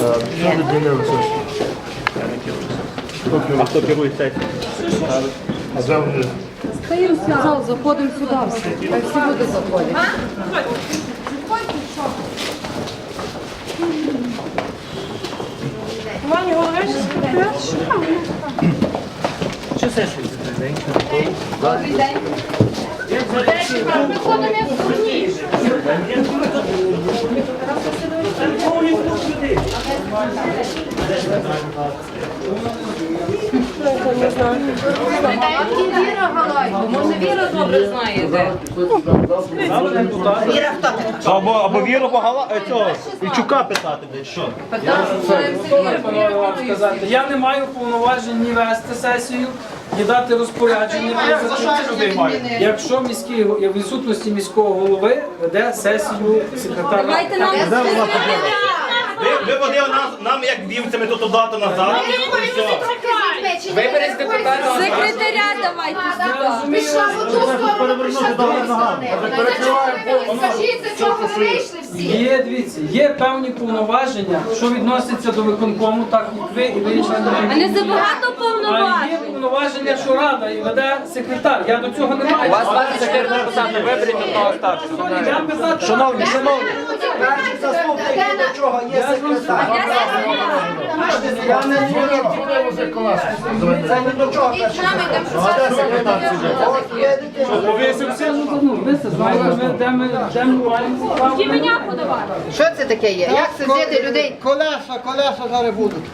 Що? А хто керує сесією? А де вони? Стоїмо в зал, заходимо сюди всі. Так всі люди заходять. Ваня Голович, Що сесія? виходимо як дурні. Віра Галайко, може Віра добре знає де. Або, або віру Богала, е, цього, Ільчука питати, де що? Сказати, я не маю повноважень ні вести сесію, ні дати розпорядження. Якщо міський го- в відсутності міського голови веде сесію секретар. Давайте нам Ви, ви водили нас, нам як вівцями тут дати назад. Вибери секретаря. секретаря давайте сюди. Пішла в одну сторону, пішла в другу сторону. Скажіть, за чого ви вийшли всі? Є, дивіться, є певні повноваження, що відносяться до виконкому, так як ви і ви члени А не забагато А є повноважень. повноваження, що рада і веде секретар. Я до цього не маю. У вас 24 депутати, виберіть одного старшого. Я писати. Шановні, шановні, Я є секретар. Я не це знаєте, ми де ми де ми маємо. Мене подавали. Що це таке є? Як це взяти людей? Колеса, колеса зараз будуть.